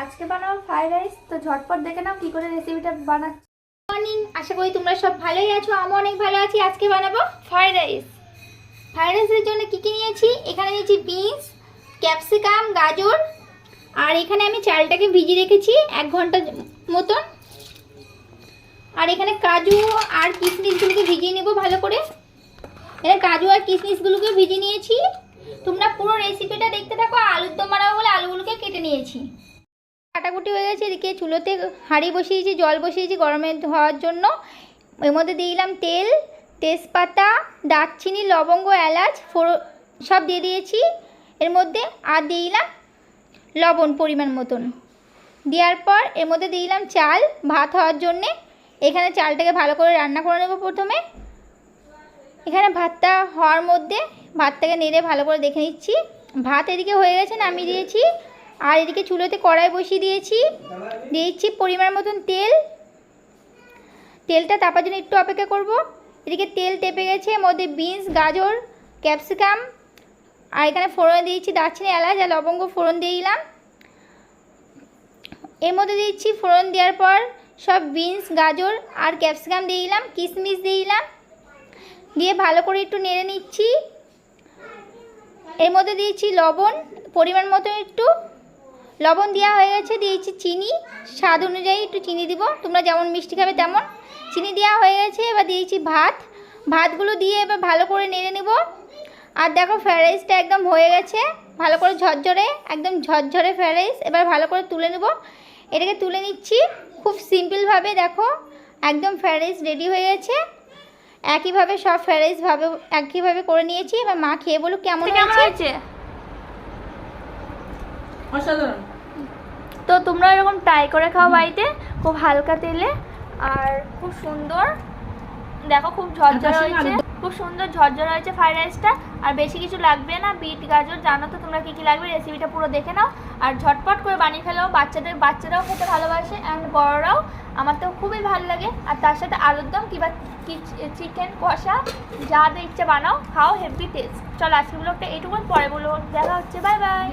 আজকে বানাবো fried rice তো ঝটপট দেখে নাও কি করে রেসিপিটা বানাচ্ছি। মর্নিং আশা করি তোমরা সব ভালোই আছো আমি অনেক ভালো আছি, আজকে বানাবো ফ্রাইড রাইস ফ্রাইড রাইসের জন্য কী কী নিয়েছি? এখানে নিয়েছি বিনস ক্যাপসিকাম গাজর, আর এখানে আমি চালটাকে ভিজিয়ে রেখেছি এক ঘণ্টা মতন। আর এখানে কাজু আর কিশমিশগুলোকে ভিজিয়ে নেব ভালো করে। এখানে কাজু আর কিশমিশগুলোকে ভিজিয়ে নিয়েছি। তোমরা পুরো রেসিপিটা দেখতে থাকো আলুর দম বানাবো বলে আলুগুলোকে কেটে নিয়েছি। কাটাকুটি হয়ে গেছে, এদিকে চুলোতে হাঁড়ি বসিয়েছি, জল বসিয়েছি গরমে হওয়ার জন্য। এর মধ্যে দিয়ে দিলাম তেল, তেজপাতা, দারচিনি, লবঙ্গ, এলাচ, ফোড়ো, সব দিয়ে দিয়েছি। এর মধ্যে আর দিয়ে দিলাম লবণ পরিমাণ মতন। দেওয়ার পর এর মধ্যে দিয়ে দিলাম চাল, ভাত হওয়ার জন্যে। এখানে চালটাকে ভালো করে রান্না করে নেব প্রথমে। এখানে ভাতটা হওয়ার মধ্যে ভাতটাকে নেড়ে ভালো করে দেখে নিচ্ছি। ভাত এদিকে হয়ে গেছে, নামিয়ে দিয়েছি। আর এদিকে চুলোতে কড়াই বসিয়ে দিয়েছি। দিয়েছি পরিমাণ মতন তেল। তেলটা তাপার জন্য একটু অপেক্ষা করব। এদিকে তেল তেপে গেছে মধ্যে বিনস, গাজর, ক্যাপসিকাম। আর এখানে ফোড়ন দিয়েছি দারচিনি, এলাচ আর লবঙ্গ ফোড়ন দিয়ে দিলাম। এর মধ্যে দিচ্ছি ফোড়ন দেওয়ার পর সব বিনস, গাজর আর ক্যাপসিকাম দিয়ে দিলাম কিশমিশ দিয়ে দিলাম। দিয়ে ভালো করে একটু নেড়ে নিচ্ছি। এর মধ্যে দিয়েছি লবণ, পরিমাণ মতো একটু। লবণ দেওয়া হয়ে গেছে দিয়েছি চিনি। স্বাদ অনুযায়ী একটু চিনি দিব। তোমরা যেমন মিষ্টি খাবে তেমন। চিনি দেওয়া হয়ে গেছে এবার দিয়েছি ভাত। ভাতগুলো দিয়ে এবার ভালো করে নেড়ে নেব। আর দেখো ফ্রায়েড রাইসটা একদম হয়ে গেছে ভালো করে ঝরঝরে একদম ঝরঝরে ফ্রায়েড রাইস এবার ভালো করে তুলে নেব। এটাকে তুলে নিচ্ছি খুব সিম্পলভাবে দেখো। একদম ফ্রায়েড রাইস রেডি হয়ে গেছে। একইভাবে সব ফ্রায়েড রাইস ভাবে একইভাবে করে নিয়েছি। এবার মা খেয়ে বলুক কেমন হয়েছে। হয়েছে? অসাধারণ। তো তোমরা এরকম ট্রাই করে খাও বাড়িতে খুব হালকা তেলে আর খুব সুন্দর। দেখো খুব ঝরঝরে হয়েছে। খুব সুন্দর ঝরঝরে হয়েছে ফ্রাইড রাইসটা আর বেশি কিছু লাগবে না বিট গাজর জানো তো তোমরা কী কী লাগবে রেসিপিটা পুরো দেখে নাও। আর ঝটপট করে বানিয়ে ফেলো। বাচ্চাদের বাচ্চারাও খেতে ভালোবাসে অ্যান্ড বড়রাও। আমার তো খুবই ভালো লাগে। আর তার সাথে আলুর দম কিংবা চিকেন কষা যা ইচ্ছে বানাও খাও হেভি টেস্ট চলো আজকে ব্লগটা এইটুকু পরে বলো দেখা হচ্ছে বাই বাই